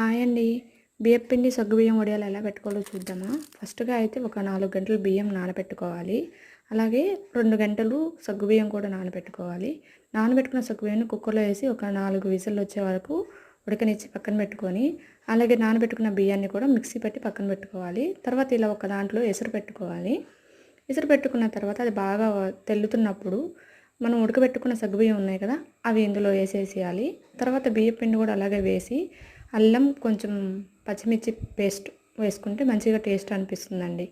Hi అండి. బియ్యం పిండి సగ్గుబియ్యం వడియాలు ఎలా పెట్టుకోవాలో చూద్దామా? ఫస్ట్గా అయితే ఒక నాలుగు గంటలు బియ్యం నానబెట్టుకోవాలి. అలాగే రెండు గంటలు సగ్గుబియ్యం కూడా నానబెట్టుకోవాలి. నానబెట్టుకున్న సగ్గుబియ్యాన్ని కుక్కర్లో వేసి ఒక నాలుగు విజిల్లు వచ్చే వరకు ఉడకనిచ్చి పక్కన పెట్టుకొని అలాగే నానబెట్టుకున్న బియ్యాన్ని కూడా మిక్సీ పెట్టి పక్కన పెట్టుకోవాలి. తర్వాత ఇలా ఒక దాంట్లో ఎసురు పెట్టుకోవాలి. ఎసురు పెట్టుకున్న తర్వాత అది బాగా తెల్లుతున్నప్పుడు మనం ఉడకబెట్టుకున్న సగ్గుబియ్యం ఉన్నాయి కదా అవి ఇందులో వేసేసేయాలి. తర్వాత బియ్యం పిండి కూడా అలాగే వేసి అల్లం కొంచెం పచ్చిమిర్చి పేస్ట్ వేసుకుంటే మంచిగా టేస్ట్ అనిపిస్తుందండి.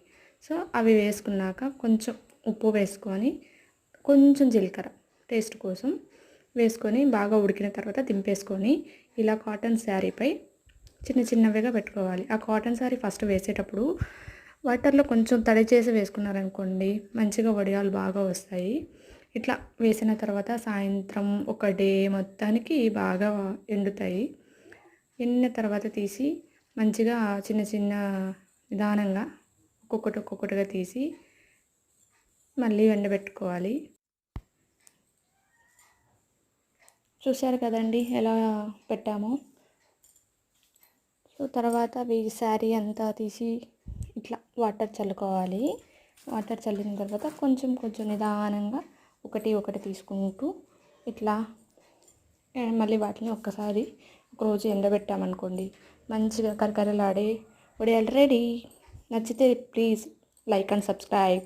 సో అవి వేసుకున్నాక కొంచెం ఉప్పు వేసుకొని కొంచెం జీలకర్ర టేస్ట్ కోసం వేసుకొని బాగా ఉడికిన తర్వాత దింపేసుకొని ఇలా కాటన్ శారీపై చిన్న చిన్నవిగా పెట్టుకోవాలి. ఆ కాటన్ శారీ ఫస్ట్ వేసేటప్పుడు వాటర్లో కొంచెం తడి చేసి వేసుకున్నారనుకోండి మంచిగా వడియాలు బాగా వస్తాయి. ఇట్లా వేసిన తర్వాత సాయంత్రం ఒక డే మొత్తానికి బాగా ఎండుతాయి. ఎన్న తర్వాత తీసి మంచిగా చిన్న చిన్న నిదానంగా ఒక్కొక్కటి ఒక్కొక్కటిగా తీసి మళ్ళీ ఎండబెట్టుకోవాలి. చూశారు కదండి ఎలా పెట్టామో? సో తర్వాత ఈ శారీ అంతా తీసి ఇట్లా వాటర్ చల్లుకోవాలి. వాటర్ చల్లిన తర్వాత కొంచెం కొంచెం నిదానంగా ఒకటి ఒకటి తీసుకుంటూ ఇట్లా మళ్ళీ వాటిని ఒక్కసారి ఒకరోజు ఎండబెట్టామనుకోండి మంచిగా కరకరలాడే వడియాలు రెడీ. నచ్చితే ప్లీజ్ లైక్ అండ్ సబ్స్క్రైబ్.